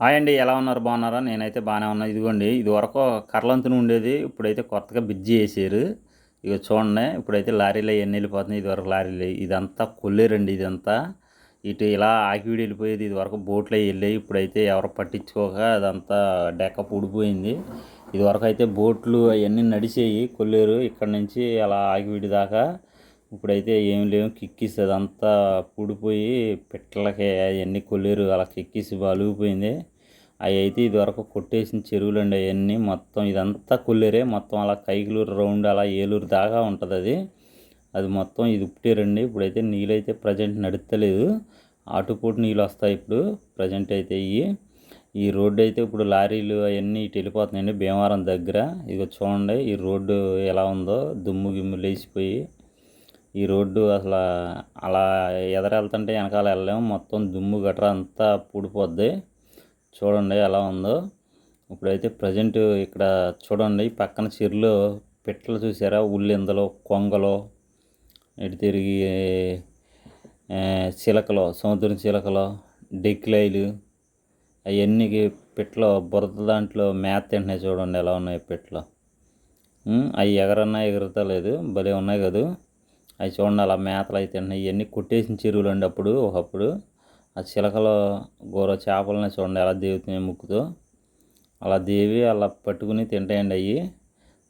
Hi అండి ఎలా ఉన్నారు? బాగున్నారా? నేనైతే బాగానే ఉన్నా. ఇదిగోండి ఇది వరకు ఉండేది ఇప్పుడైతే కొత్తగా బిజ్జి వేసారు. ఇక చూడండి ఇప్పుడైతే లారీలు అవన్నీ వెళ్ళిపోతున్నాయి. ఇది వరకు లారీలు ఇదంతా కొల్లేరండి ఇదంతా. ఇటు ఇలా ఆకివిడి వెళ్ళిపోయేది ఇది వరకు బోట్లు వెళ్ళాయి. ఇప్పుడైతే ఎవరు పట్టించుకోక అదంతా డెక్క పూడిపోయింది ఇది వరకు అయితే బోట్లు అవన్నీ నడిచేయి కొల్లేరు. ఇక్కడ నుంచి అలా ఆకివిడి దాకా ఇప్పుడైతే ఏం లేవు. కిక్కిస్ అదంతా పూడిపోయి పిట్టలకి అవన్నీ కొల్లేరు. అలా కిక్కిసి బలిగిపోయింది అవి అయితే ఇదివరకు కొట్టేసిన చెరువులు అండి అవన్నీ. మొత్తం ఇదంతా కొల్లేరే. మొత్తం అలా కైకులూరు రౌండ్ అలా ఏలూరు దాకా ఉంటుంది అది. అది మొత్తం ఇది ఉప్పుటేరండి ఇప్పుడైతే నీళ్ళు అయితే ప్రజెంట్ నడుస్తలేదు ఆటుపోటు నీళ్ళు వస్తాయి ఇప్పుడు ప్రజెంట్ అయితే ఇవి ఈ రోడ్డు అయితే ఇప్పుడు లారీలు అవన్నీ ఇటు వెళ్ళిపోతున్నాయండి భీమవరం దగ్గర. ఇదిగో చూడండి ఈ రోడ్డు ఎలా ఉందో. దుమ్ము గిమ్ము లేచిపోయి ఈ రోడ్డు అసలు అలా ఎదరెళ్తుంటే వెనకాల వెళ్ళలేము మొత్తం దుమ్ము గట్రా అంతా పూడిపోద్ది. చూడండి ఎలా ఉందో. ఇప్పుడైతే ప్రజెంట్ ఇక్కడ చూడండి పక్కన చెరులో పిట్టలు చూసారా? ఉల్లిందలు కొంగలు ఇటు తిరిగి చిలకలు సముద్రం చిలకలు డెక్కిలైలు అవన్నీ పిట్టలు బురద దాంట్లో మేత తింటున్నాయి చూడండి ఎలా ఉన్నాయి పిట్టలు. అవి ఎగరన్నా ఎగురతలేదు భలే ఉన్నాయి కదా. అవి చూడండి అలా మేతలు అయితే తింటున్నాయి ఇవన్నీ కొట్టేసిన చెరువులు అండి అప్పుడు ఒకప్పుడు. ఆ చిలకలో గోర చేపలని చూడండి అలా దేవుతున్నాయి ముక్కుతో. అలా దేవి అలా పట్టుకుని తింటాయండి అవి.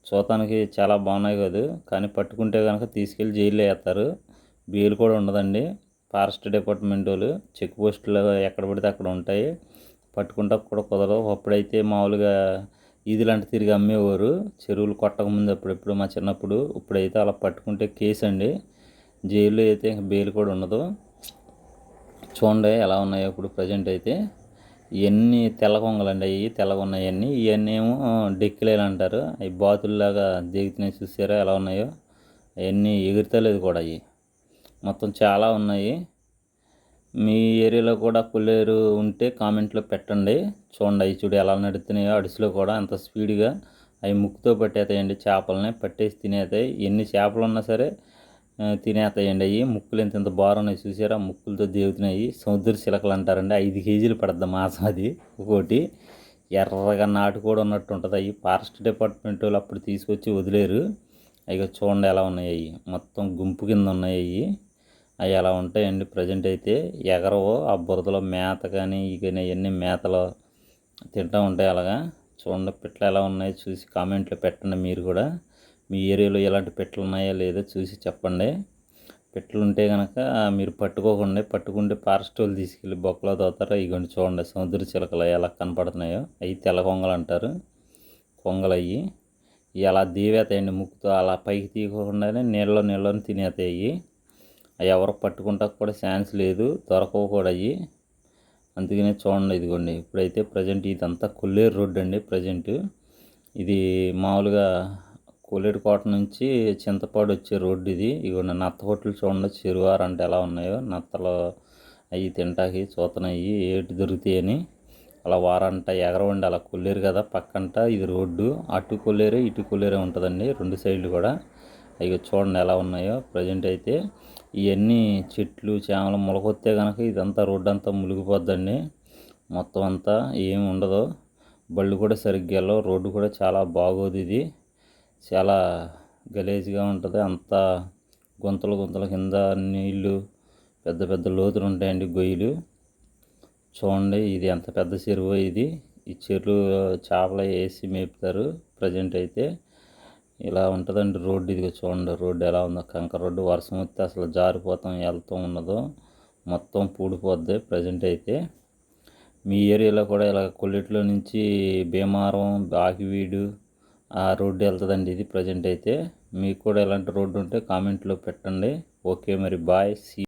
చూడటానికి చాలా బాగున్నాయి కదా కానీ పట్టుకుంటే కనుక తీసుకెళ్ళి జైల్లో వేస్తారు. బెయిల్ కూడా ఉండదండి. ఫారెస్ట్ డిపార్ట్మెంట్ వాళ్ళు చెక్ పోస్టులు ఎక్కడ పడితే అక్కడ ఉంటాయి. పట్టుకుంటా కూడా కుదరదు. అప్పుడైతే మామూలుగా ఈదులాంటి తిరిగి అమ్మేవారు. చెరువులు కొట్టక ముందు అప్పుడెప్పుడు మా చిన్నప్పుడు ఇప్పుడైతే అలా పట్టుకుంటే కేసు అండి. జైల్లో అయితే ఇంకా బెయిల్ కూడా ఉండదు. చూడండి ఎలా ఉన్నాయో ఇప్పుడు ప్రజెంట్ అయితే. ఇవన్నీ తెల్ల కొంగలండి అవి తెల్లగా ఉన్నాయన్నీ. ఇవన్నీ ఏమో డెక్కిలేలు అంటారు. అవి బాతుల్లాగా దిగుతున్నాయి చూసారా ఎలా ఉన్నాయో. అవన్నీ ఎగురుతలేదు కూడా అవి మొత్తం చాలా ఉన్నాయి. మీ ఏరియాలో కూడా కొల్లేరు ఉంటే కామెంట్లో పెట్టండి. చూడండి అవి చూడు ఎలా నడుతున్నాయో. అడిసిలో కూడా అంత స్పీడ్గా అవి ముక్కుతో పట్టేతాయండి. చేపలని పట్టేసి తినేతాయి. ఎన్ని చేపలు ఉన్నా సరే తినేతాయండి అవి. ముక్కులు ఎంత ఎంత బాగున్నాయి చూసారా? ముక్కులతో దేవుతున్నాయి సముద్ర చిలకలు అంటారండి. ఐదు కేజీలు పడుతుంది మాసం అది. ఒకటి ఎర్రగా నాటు కూడా ఉన్నట్టు ఉంటుంది. అవి ఫారెస్ట్ డిపార్ట్మెంట్ వాళ్ళు అప్పుడు తీసుకొచ్చి వదిలేరు. అవి చూడండి ఎలా ఉన్నాయి అవి. మొత్తం గుంపు కింద ఉన్నాయి అవి. అవి అలా ఉంటాయండి? ప్రజెంట్ అయితే ఎగరవు ఆ బురదలో మేత కానీ కానీ అవన్నీ మేతలు తింటూ ఉంటాయి అలాగా. చూడండి పిట్టలు ఎలా ఉన్నాయో చూసి కామెంట్లో పెట్టండి మీరు కూడా. మీ ఏరియాలో ఎలాంటి పెట్టలు ఉన్నాయో లేదో చూసి చెప్పండి. పెట్టలు ఉంటే కనుక మీరు పట్టుకోకుండా పట్టుకుంటే ఫారెస్ట్ వాళ్ళు తీసుకెళ్ళి బొక్కలో తోతారు. ఇగోండి చూడండి సముద్ర చిలకలు ఎలా కనపడుతున్నాయో. అవి తెల్ల కొంగలు అంటారు. కొంగలు అవి. అలా దీవేతాయండి ముక్కుతో. అలా పైకి తీయకుండానే నీళ్ళలో నీళ్ళని తినేతాయి అవి ఎవరు పట్టుకుంటా కూడా ఛాన్స్ లేదు దొరకవు కూడా అవి అందుకనే చూడండి ఇదిగోండి ఇప్పుడైతే ప్రజెంట్ ఇదంతా కొల్లేరు రోడ్డు అండి ప్రజెంట్. ఇది మామూలుగా కొల్లేరు కోట నుంచి చింతపాడు వచ్చే రోడ్డు ఇది. ఇగోండి నత్త హోటల్ చూడండి చిరువారు అంటే ఎలా ఉన్నాయో నత్తలు అవి తింటాకి చూతనవి ఏటి దొరుకుతాయని. అలా వారంట ఎగరవండి అలా కొల్లేరు కదా పక్కంట ఇది రోడ్డు. అటు కొల్లేరే ఇటు కొల్లేరే ఉంటుందండి రెండు సైడ్లు కూడా. అవి చూడండి ఎలా ఉన్నాయో. ప్రజెంట్ అయితే ఇవన్నీ చెట్లు చేమలు మొలకొస్తే కనుక ఇదంతా రోడ్డు అంతా మునిగిపోద్దండి. మొత్తం అంతా ఏమి ఉండదు. బళ్ళు కూడా సరిగ్గా వెళ్ళవు రోడ్డు కూడా చాలా బాగోదు ఇది. చాలా గలేజ్గా ఉంటుంది. అంతా గుంతలు గుంతల కింద నీళ్ళు పెద్ద పెద్ద లోతులు ఉంటాయండి గొయ్యలు. చూడండి ఇది ఎంత పెద్ద చెరువు ఇది. ఈ చెరువు చేపలు వేసి మేపుతారు. ప్రజెంట్ అయితే ఇలా ఉంటుందండి రోడ్డు. ఇదిగో చూడండి రోడ్డు ఎలా ఉందో. కంకర రోడ్డు వర్షం వస్తే అసలు జారిపోతాం వెళ్తూ ఉన్నదో మొత్తం పూడిపోద్ది ప్రజెంట్ అయితే. మీ ఏరియాలో కూడా ఇలా కొల్లిట్లో నుంచి భీమారం బాకివీడు ఆ రోడ్డు వెళ్తుందండి ఇది ప్రజెంట్ అయితే. మీకు కూడా ఇలాంటి రోడ్డు ఉంటే కామెంట్లో పెట్టండి. ఓకే మరి బాయ్. సీ